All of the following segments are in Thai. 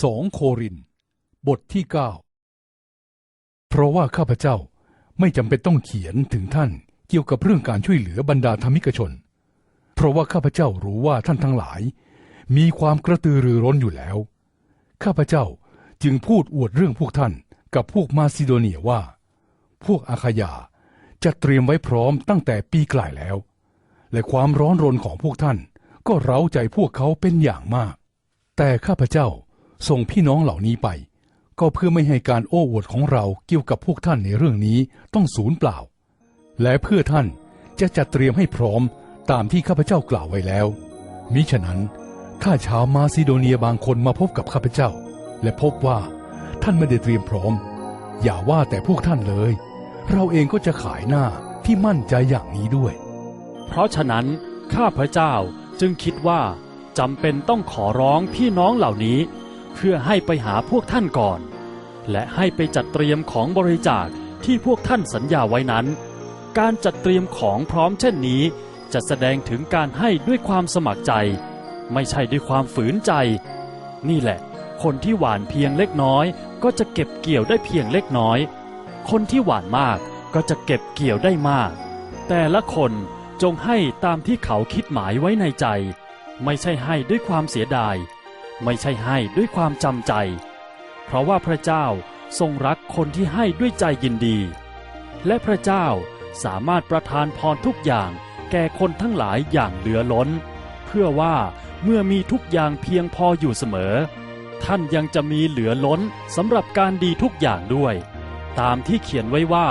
สองโคริน บทที่เก้าเพราะว่าข้าพเจ้าไม่จำเป็นต้องเขียนถึงท่านเกี่ยวกับเรื่องการช่วยเหลือบรรดาธรรมิกชน เพราะว่าข้าพเจ้ารู้ว่าท่านทั้งหลาย มีความกระตือรือร้นอยู่แล้ว ข้าพเจ้าจึงพูดอวดเรื่องพวกท่านกับพวกมาซิโดเนียว่า พวกอาคายาจะเตรียมไว้พร้อมตั้งแต่ปีกลายแล้ว และความร้อนรนของพวกท่านก็เร้าใจพวกเขาเป็นอย่างมาก แต่ข้าพเจ้า ส่งพี่น้องเหล่านี้ไป ก็เพื่อไม่ให้การโอ้อวดของเราเกี่ยวกับพวกท่านในเรื่องนี้ต้องสูญเปล่า และเพื่อท่านจะจัดเตรียมให้พร้อมตามที่ข้าพเจ้ากล่าวไว้แล้ว มิฉะนั้นถ้าชาวมาซิโดเนียบางคนมาพบกับข้าพเจ้า และพบว่าท่านไม่ได้เตรียมพร้อม อย่าว่าแต่พวกท่านเลย เราเองก็จะขายหน้าที่มั่นใจอย่างนี้ด้วย เพราะฉะนั้นข้าพเจ้าจึงคิดว่าจำเป็นต้องขอร้องพี่น้องเหล่านี้ เพื่อให้ไปหาพวกท่านก่อน และให้ไปจัดเตรียมของบริจาคที่พวกท่านสัญญาไว้นั้น การจัดเตรียมของพร้อมเช่นนี้ จะแสดงถึงการให้ด้วยความสมัครใจ ไม่ใช่ด้วยความฝืนใจ นี่แหละ คนที่หวานเพียงเล็กน้อย ก็จะเก็บเกี่ยวได้เพียงเล็กน้อย คนที่หวานมากก็จะเก็บเกี่ยวได้มาก แต่ละคนจงให้ตามที่เขาคิดหมายไว้ในใจ ไม่ใช่ให้ด้วยความเสียดาย ไม่ใช่ให้ด้วยความจำใจ เพราะว่าพระเจ้าทรงรักคนที่ให้ด้วยใจยินดี และพระเจ้าสามารถประทานพรทุกอย่างแก่คนทั้งหลายอย่างเหลือล้น เพื่อว่าเมื่อมีทุกอย่างเพียงพออยู่เสมอ ท่านยังจะมีเหลือล้นสำหรับการดีทุกอย่างด้วย ตามที่เขียนไว้ว่า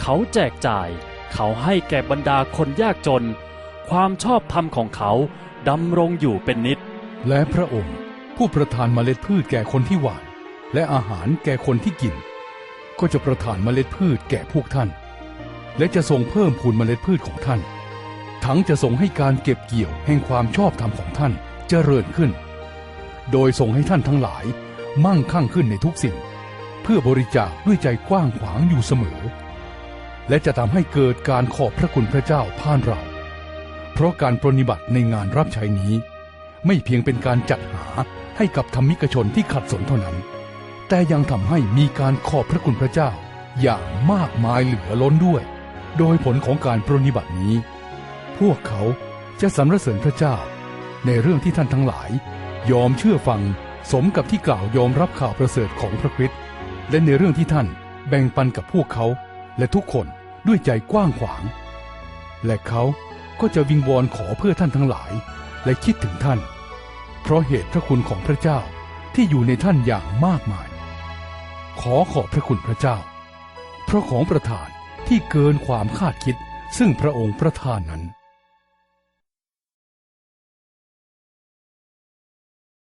เขาแจกจ่าย เขาให้แก่บรรดาคนยากจน ความชอบธรรมของเขาดำรงอยู่เป็นนิจ และพระองค์ผู้ประทานเมล็ดพืชแก่คนที่หว่าน และอาหารแก่คนที่กิน ก็จะประทานเมล็ดพืชแก่พวกท่าน และจะทรงเพิ่มพูนเมล็ดพืชของท่าน ทั้งจะทรงให้การเก็บเกี่ยวแห่งความชอบธรรมของท่านเจริญขึ้น โดยทรงให้ท่านทั้งหลายมั่งคั่งขึ้นในทุกสิ่ง เพื่อบริจาคด้วยใจกว้างขวางอยู่เสมอ และจะทำให้เกิดการขอบพระคุณพระเจ้าผ่านเรา เพราะการปรนิบัติในงานรับใช้นี้ ไม่เพียงเป็นการจัดหาให้กับธรรมิกชนที่ขัดสนเท่านั้น แต่ยังทำให้มีการขอบพระคุณพระเจ้า อย่างมากมายเหลือล้นด้วย โดยผลของการปรนนิบัตินี้ พวกเขาจะสรรเสริญพระเจ้า ในเรื่องที่ท่านทั้งหลาย ยอมเชื่อฟังสมกับที่กล่าวยอมรับข่าวประเสริฐของพระคริสต์และในเรื่องที่ท่านแบ่งปันกับพวกเขาและทุกคนด้วยใจกว้างขวาง และเขาก็จะวิงวอนขอเพื่อท่านทั้งหลาย และคิดถึงท่าน เพราะเหตุพระคุณของพระเจ้าที่อยู่ในท่านอย่างมากมาย ขอขอบพระคุณพระเจ้า เพราะของประทานที่เกินความคาดคิดซึ่งพระองค์ประทานนั้น